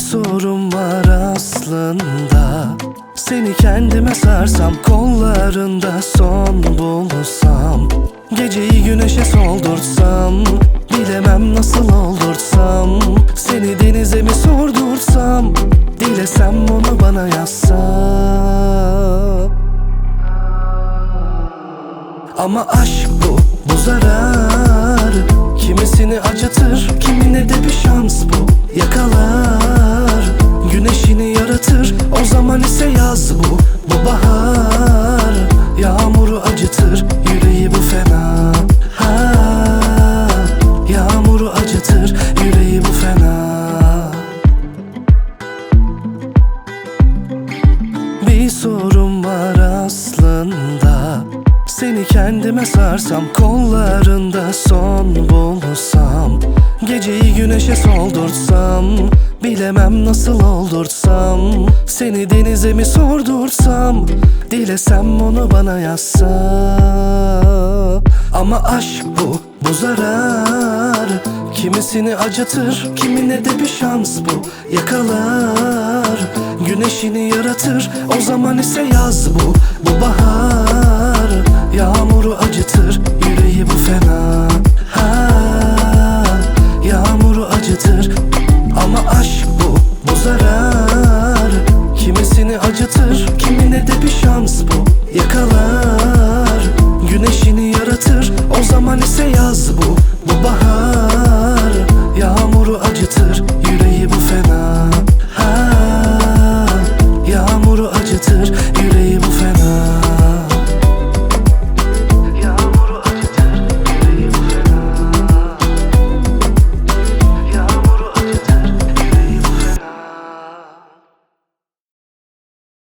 sorun var aslında. Seni kendime sarsam kollarında son bulsam. Geceyi güneşe soldursam Bilemem nasıl oldursam. Seni denize mi sordursam Dilesem onu bana yazsa Ama aşk bu, bu zarar. Kimisini acıtır, kimine de bir şans bu. Yakalar, yaz bu, bu bahar. Yağmuru acıtır, yüreği bu fena. Ha, Yağmuru acıtır, yüreği bu fena. Bir sorun var aslında. Seni kendime sarsam kollarında son bulsam güneşe soldursam Bilemem nasıl oldursam Seni denize mi sordursam Dilesem onu bana yazsa. Ama aşk bu, bu zarar. Kimisini acıtır, kimine de bir şans bu Yakalar, güneşini yaratır O zaman ise yaz bu, bu bahar şans bu Yakalar